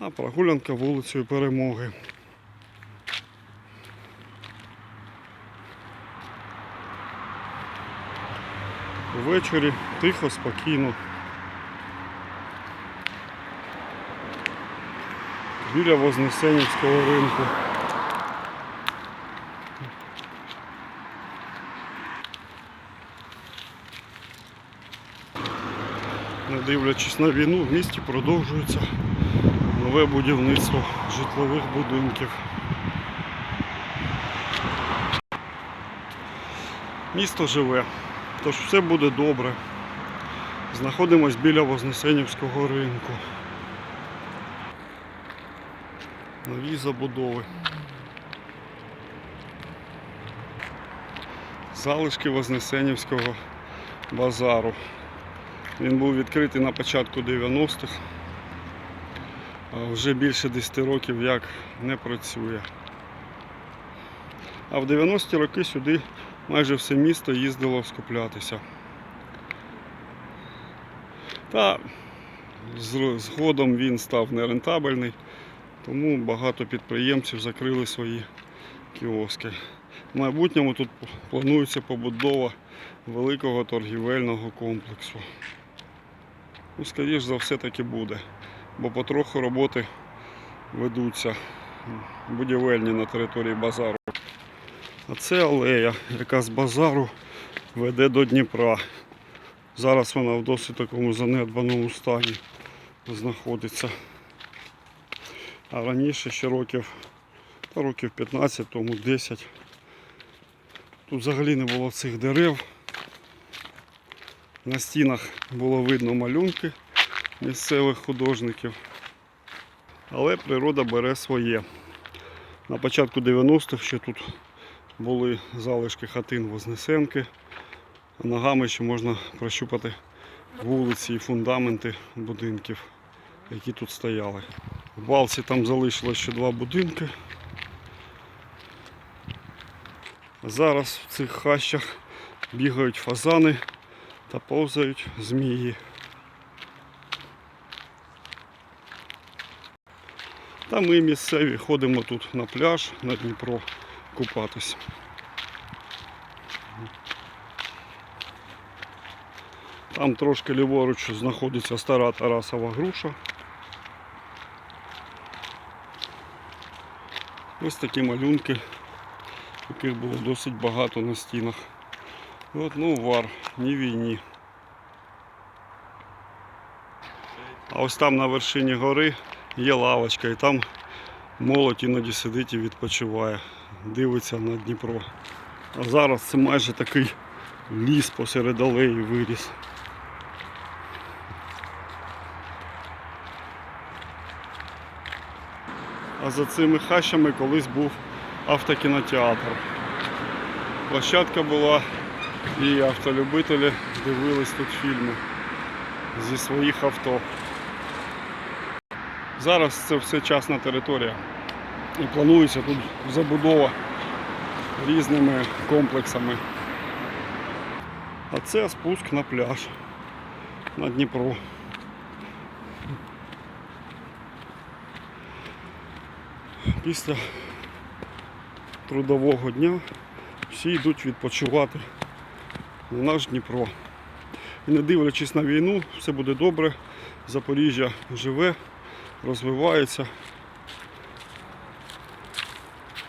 А прогулянка вулицею Перемоги. Ввечері тихо, спокійно. Біля Вознесенівського ринку. Не дивлячись на війну, в місті продовжується нове будівництво житлових будинків. Місто живе, тож все буде добре. Знаходимось біля Вознесенівського ринку. Нові забудови. Залишки Вознесенівського базару. Він був відкритий на початку 90-х. Вже більше 10 років як не працює. А в 90-ті роки сюди майже все місто їздило скуплятися. Та згодом він став нерентабельний, тому багато підприємців закрили свої кіоски. В майбутньому тут планується побудова великого торгівельного комплексу. Ну, скоріш за все таки буде, бо потроху роботи ведуться будівельні на території базару. А це алея, яка з базару веде до Дніпра. Зараз вона в досить такому занедбаному стані знаходиться. А раніше ще років, та років 15, тому 10. Тут взагалі не було цих дерев. На стінах було видно малюнки місцевих художників. Але природа бере своє. На початку 90-х ще тут були залишки хатин Вознесенки. Ногами ще можна прощупати вулиці і фундаменти будинків, які тут стояли. В балці там залишилось ще два будинки. Зараз в цих хащах бігають фазани та повзають змії. Та ми місцеві ходимо тут на пляж, на Дніпро купатись. Там трошки ліворуч знаходиться стара Тарасова груша. Ось такі малюнки, яких було досить багато на стінах. І От, ну, вар, ні війні. А ось там на вершині гори є лавочка, і там молодь іноді сидить і відпочиває, дивиться на Дніпро. А зараз це майже такий ліс посеред алеї виріс. А за цими хащами колись був автокінотеатр. Площадка була і автолюбителі дивились тут фільми зі своїх авто. Зараз це все частна територія. І планується тут забудова різними комплексами. А це спуск на пляж на Дніпро. Після трудового дня всі йдуть відпочивати на наш Дніпро. І не дивлячись на війну, все буде добре. Запоріжжя живе, розвивається.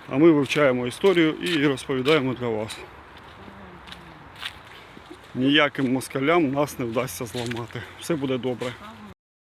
А ми вивчаємо історію і розповідаємо для вас. Ніяким москалям нас не вдасться зламати. Все буде добре.